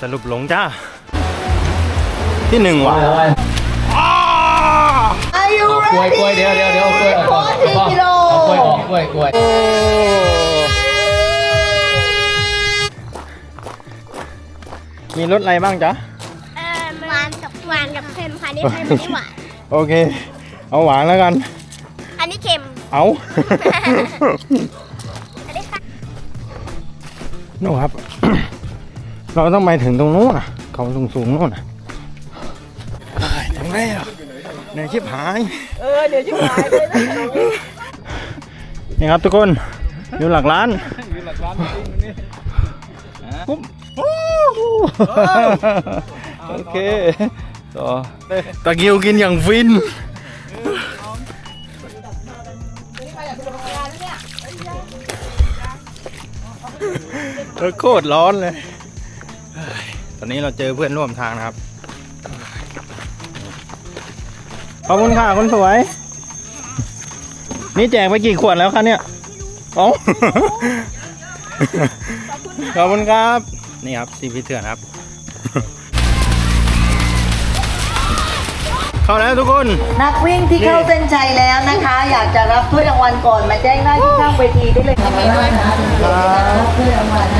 สรุปหลงจ้า ที่หนึ่งว่ะ Are you กล้วย ready กล้วยเดี๋ยวเดี๋ยวเดี๋ยวกล้วยออกก่อน40กิโลเอากล้วยออกกล้วยกล้วยโอ้มีรสอะไรบ้างจ๊ะเอ่อหวานกับหวานกับเค็มค่ะนี่เค็มนี่หวานโอเค เอาหวานแล้วกัน อันนี้เค็มเอาอันนี้ค่ะนู่นครับ เราต้องไปถึงตรงนู้นน่ะเขาสูงสูงๆนู่นน่ะเอ้ยถึงแล้วเหนื่อยชิบหายเออเดี๋ยวชิบหายเลยนะนี่ครับทุกคนอยู่หลักร้านปุ๊บโอ้โหโอเคต่อตะกิวกินอย่างฟินเออโคตรร้อนเลยเฮ้ย ตอนนี้เราเจอเพื่อนร่วมทางนะครับ ขอบคุณค่ะคนสวย นี่แจกไปกี่ขวดแล้วคะเนี่ยเอ้าขอบคุณครับ นี่ครับซีพีเถื่อนครับ เข้าแล้วทุกคน นักวิ่งที่เข้าเส้นชัยแล้วนะคะ อยากจะรับถ้วยรางวัลก่อนมาแจ้งได้ที่ข้างเวทีได้เลยค่ะรับถ้วยรางวัลให้ค่ะ